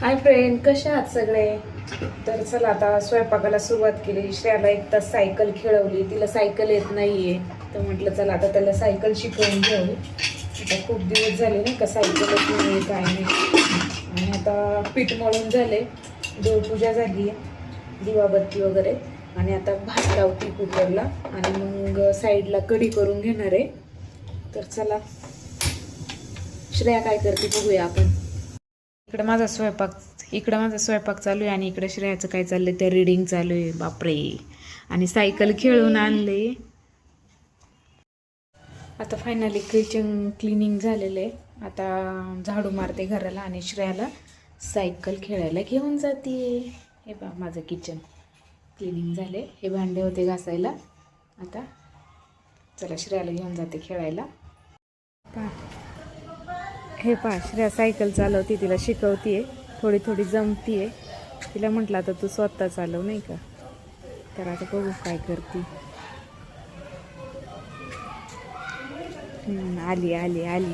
Hi friend कसे आहात सगळे? तर चला आता स्वयंपाकाला सुरुवात केली. श्रेयाला एक तास सायकल खेळवली. तिला सायकल येत नाही आहे तर म्हटलं चला आता त्याला सायकल शिकवून घेऊ. आता खूप दिवस झाले नाही का सायकलच नाही काय नाही. आणि आता पीठ मळून झाले. देवपूजा झाली आहे दिवाबत्ती वगैरे. आणि आता भात लावती कुकरला. आणि मग साईडला कढी करून घेणार आहे. तर चला श्रेया काय करते बघूया आपण. इकडं माझा स्वयंपाक इकडं माझा स्वयंपाक चालू आहे आणि इकडं श्रेयाचं काय चाललंय ते रिडिंग चालू आहे. बापरे. आणि सायकल खेळून आणले. आता फायनली किचन क्लिनिंग झालेलं आहे. आता झाडू मारते घराला आणि श्रेयाला सायकल खेळायला घेऊन जाते. हे बा माझं किचन क्लिनिंग झाले हे भांडे होते घासायला. आता चला श्रेयाला घेऊन जाते खेळायला. पहा. हे पहा श्रेया सायकल चालवते तिला शिकवतीये थोडी थोडी जमतीये. तिला म्हटलं आता तू स्वतः चालव नाही का? तर आता बघू काय करते. आली आली आली.